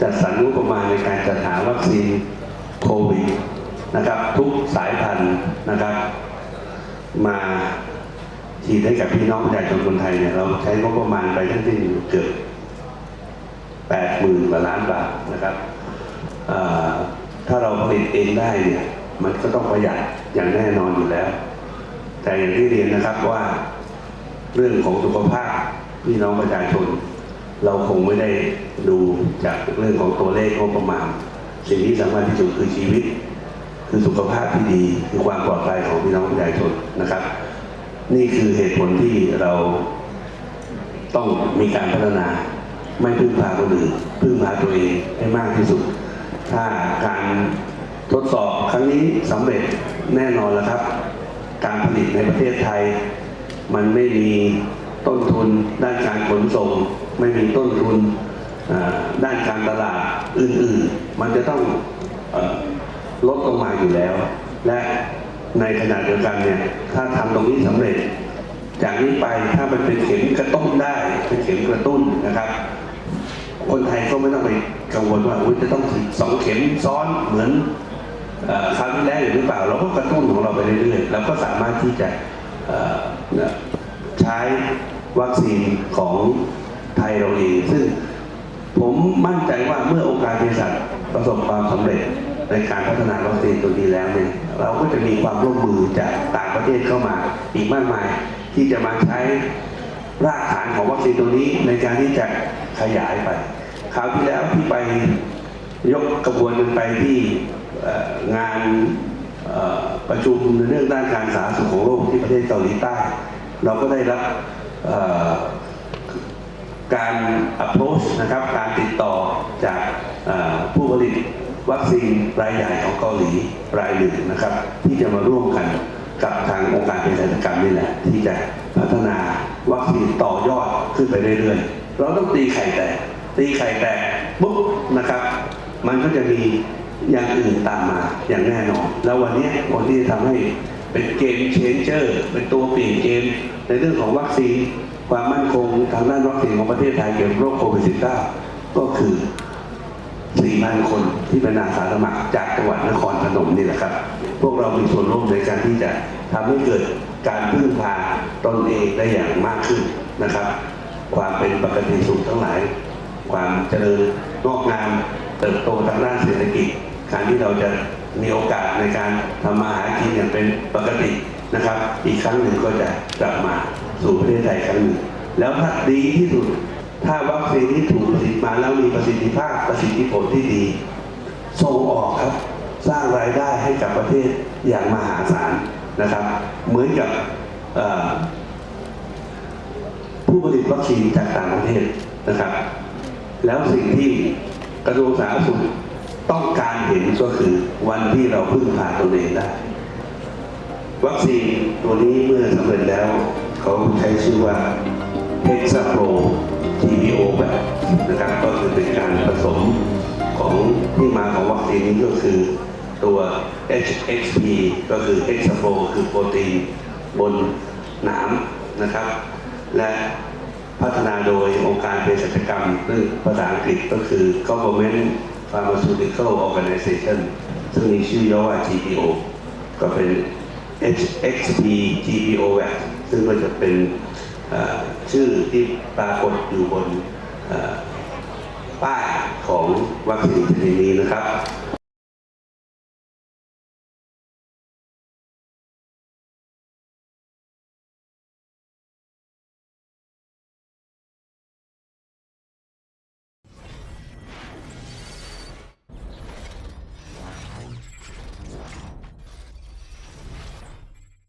จัดสรรงบประมาณในการจัดหาวัคซีนโควิดนะครับ ทุกสายพันธุ์นะครับ มาฉีดให้กับพี่น้องประชาชนคนไทยเนี่ยเราใช้งบประมาณไปทั้งสิ้นเกือบแปดหมื่นกว่าล้านบาทนะครับถ้าเราผลิตเองได้เนี่ยมันก็ต้องประหยัดอย่างแน่นอนอยู่แล้ว แต่อย่างที่เรียนนะครับว่าเรื่องของสุขภาพพี่น้องประชาชน เราคงไม่ได้ดู จากเรื่องของตัวเลขงบประมาณ สิ่งที่สำคัญที่สุดคือชีวิต คือสุขภาพที่ดีคือความปลอดภัยของพี่น้องประชาชนนะครับ นี่คือเหตุผลที่เราต้องมีการพัฒนา ไม่พึ่งพาคนอื่นพึ่งพาตัวเองให้มากที่สุด ถ้าการทดสอบครั้งนี้สำเร็จแน่นอนแล้วครับ การผลิตในประเทศไทย มันไม่มีต้นทุนด้านการขนส่ง ไม่มีต้นทุน ด้านการตลาดอื่นๆ มันจะต้องอลดลงมาอยู่แล้ว และในขณะเดียวกันเนี่ยถ้าทำตรงนี้สำเร็จ จากนี้ไปถ้ามันเป็นเข็มกระตุ้นได้เป็นเข็มกระตุ้นนะครับ คนไทยก็ไม่ต้องไปกังวลว่าอุ๊ยจะต้องฉีดสองเข็มซ้อนเหมือนอคราวที่แล้วหรือเปล่า เราก็กระตุ้นของเราไปเรื่อยๆเราก็สามารถที่จะใช้วัคซีนของไทยเราเองซึ่ง ผมมั่นใจว่าเมื่อองค์การเภสัชประสบความสำเร็จในการพัฒนาวัคซีนตัวนี้แล้วเนี่ยเราก็จะมีความร่วมมือจากต่างประเทศเข้ามาอีกมากมาย ที่จะมาใช้รากฐานของวัคซีนตัวนี้ในการที่จะขยายไปคราวที่แล้วที่ไปยกกระบวนกันไปที่งานประชุมในเรื่องด้านการสาธารณสุขของโลกที่ประเทศเกาหลีใต้ เราก็ได้รับการ approach นะครับการติดต่อจากผู้ผลิตวัคซีนรายใหญ่ของเกาหลีรายหนึ่งนะครับ ที่จะมาร่วมกันกับทางองค์การเภสัชกรรมนี่แหละ ที่จะพัฒนาวัคซีนต่อยอดขึ้นไปเรื่อยๆ เราต้องตีไข่แตกตีไข่แตกปุ๊บนะครับ มันก็จะมีอย่างอื่นตามมาอย่างแน่นอน แล้ววันนี้คนที่จะทำให้เป็นเกมเชนเจอร์ เป็นตัวเปลี่ยนเกมในเรื่องของวัคซีน ความมั่นคงทางด้านวัคซีนของประเทศไทยเกี่ยวกับโรคโควิด -19 ก็คือ 4,000 คนที่เป็นอาสาสมัครจากจังหวัดนครพนมนี่แหละครับ พวกเรามีส่วนร่วมในการที่จะทำให้เกิดการพึ่งพาตนเองได้อย่างมากขึ้นนะครับ ความเป็นปกติสุขทั้งหลาย ความเจริญงอกงามเติบโตทางด้านเศรษฐกิจการที่เราจะมีโอกาสในการทำมาหากินอย่างเป็นปกตินะครับ อีกครั้งหนึ่งก็จะกลับมา สู่ประเทศไทยครั้งหนึ่งแล้วถ้าดีที่สุด ถ้าวัคซีนที่ถูกผลิตมาแล้วมีประสิทธิภาพประสิทธิผลที่ดีส่งออกครับ สร้างรายได้ให้กับประเทศอย่างมหาศาลนะครับ เหมือนกับผู้ผลิตวัคซีนจากต่างประเทศนะครับ แล้วสิ่งที่กระทรวงสาธารณสุขต้องการเห็นก็คือวันที่เราพึ่งพาตนเองได้ วัคซีนตัวนี้เมื่อสำเร็จแล้ว เขาใช้ชื่อว่า Hexapro TPO แบบนะครับก็คือเป็นการผสมของที่มาของวัคซีนนี้ก็คือตัว HXP ก็คือ Hexapro คือโปรตีนบนหนามนะครับ และพัฒนาโดยองค์การเภสัชกรรมซึ่งภาษาอังกฤษก็คือ Government Pharmaceutical Organization ซึ่งมีชื่อย่อว่า GPO ก็เป็น HXP GPO VAC ซึ่งก็จะเป็นชื่อที่ปรากฏอยู่บนป้ายของวัคซีนชนิดนี้นะครับ